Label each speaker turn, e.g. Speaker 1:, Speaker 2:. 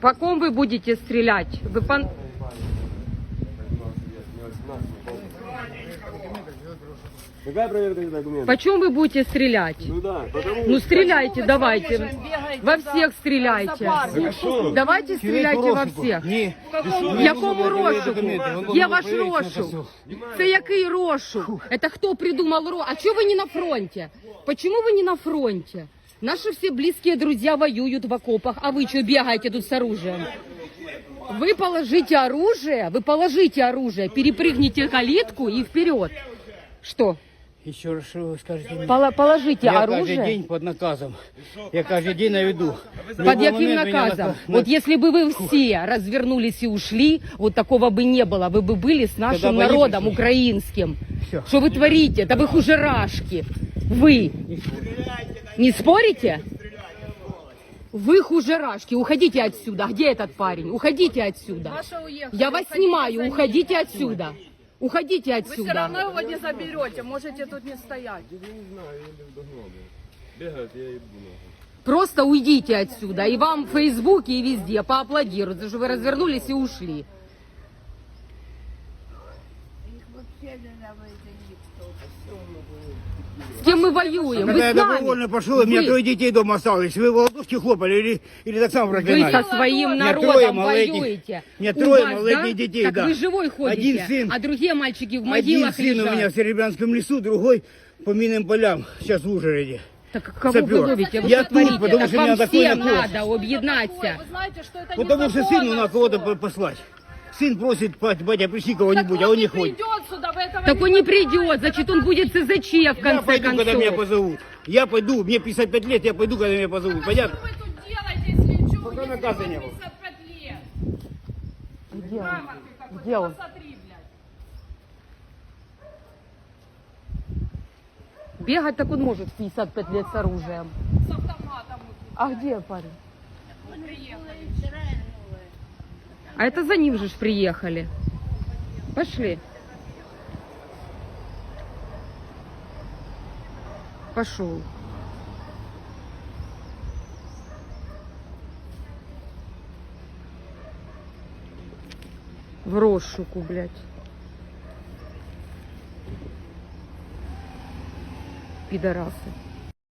Speaker 1: По ком вы будете стрелять? Вы пон-
Speaker 2: Какая проверка документов?
Speaker 1: Почем вы будете стрелять?
Speaker 2: Ну да, потому
Speaker 1: Ну стреляйте, давайте. Во всех стреляйте.
Speaker 2: Так що?
Speaker 1: Давайте стреляйте во всех.
Speaker 3: Ні.
Speaker 1: В якому розшуку? Є ваш розшук. Це який розшук? Это хто придумал розшук? А чого ви не на фронте? Почему вы не на фронте? Наши все близкие друзья воюют в окопах, а вы что бегаете тут с оружием? Вы положите оружие, вы положите оружие, перепрыгните калитку и вперед. Что?
Speaker 3: Еще раз, что вы скажете мне?
Speaker 1: Пола- Положите
Speaker 3: Я каждый
Speaker 1: оружие.
Speaker 3: день под наказом. Я каждый день на виду.
Speaker 1: Под
Speaker 3: меня
Speaker 1: наказом?
Speaker 3: на-
Speaker 1: Вот если бы вы все развернулись и ушли, вот такого бы не было. Вы бы были с нашим
Speaker 3: бы они
Speaker 1: народом
Speaker 3: пришли.
Speaker 1: украинским.
Speaker 3: Всё.
Speaker 1: Что вы творите? Да вы хужерашки. Вы. Не спорите? Вы хужерашки. Уходите отсюда. Где этот парень? Уходите отсюда.
Speaker 4: Маша уехала.
Speaker 1: Я вас
Speaker 4: Уходите
Speaker 1: снимаю. Уходите отсюда. Уходите
Speaker 4: Вы все
Speaker 1: отсюда.
Speaker 4: равно его не заберете, можете тут не стоять.
Speaker 1: Просто уйдите отсюда. И вам в Фейсбуке и везде поаплодируют, за что вы развернулись и ушли. С кем мы воюем? Вы
Speaker 3: Когда я
Speaker 1: с нами.
Speaker 3: добровольно пошел, у меня
Speaker 1: Вы-
Speaker 3: трое детей дома осталось. Вы в ладошки хлопали или, или так само
Speaker 1: Вы
Speaker 3: проклинали?
Speaker 1: со своим
Speaker 3: Нет, трое
Speaker 1: народом
Speaker 3: малолетних.
Speaker 1: воюете.
Speaker 3: Нет,
Speaker 1: У
Speaker 3: трое
Speaker 1: вас,
Speaker 3: малолетних
Speaker 1: да?
Speaker 3: детей,
Speaker 1: Так
Speaker 3: да.
Speaker 1: вы живой ходите,
Speaker 3: Один сын.
Speaker 1: а другие мальчики в
Speaker 3: Один
Speaker 1: могилах
Speaker 3: сын у
Speaker 1: лежат.
Speaker 3: меня в Серебрянском лесу, другой по минным полям, сейчас в Ужгороде.
Speaker 1: Так кого
Speaker 3: Сапер.
Speaker 1: вы ловите? Вы
Speaker 3: Я
Speaker 1: что
Speaker 3: тут, потому
Speaker 1: так
Speaker 3: что
Speaker 1: вам
Speaker 3: меня такой
Speaker 1: всем надо объединяться.
Speaker 4: Вы
Speaker 3: Потому что сыну на кого-то по- послать. Сын просит, «Бать- батя, пришли кого-нибудь, а он не ходит.
Speaker 1: Так он не придет, значит он будет СЗЧ в
Speaker 3: Я
Speaker 1: конце
Speaker 3: пойду, когда меня
Speaker 1: концов.
Speaker 3: позовут. Я пойду, мне 55 лет, я пойду, когда меня позовут. Понятно?
Speaker 4: Что вы тут делаете, если что?
Speaker 3: Пока
Speaker 4: Если
Speaker 3: наказа
Speaker 4: вам
Speaker 3: не было.
Speaker 4: 55 лет.
Speaker 1: Где он? Где он? Бегать так он может в 55 лет с оружием.
Speaker 4: С автоматом
Speaker 1: А где парень?
Speaker 4: приехали.
Speaker 1: А это за ним же ж приехали. Пошли. Пошел. В розшуку, блядь. Пидорасы.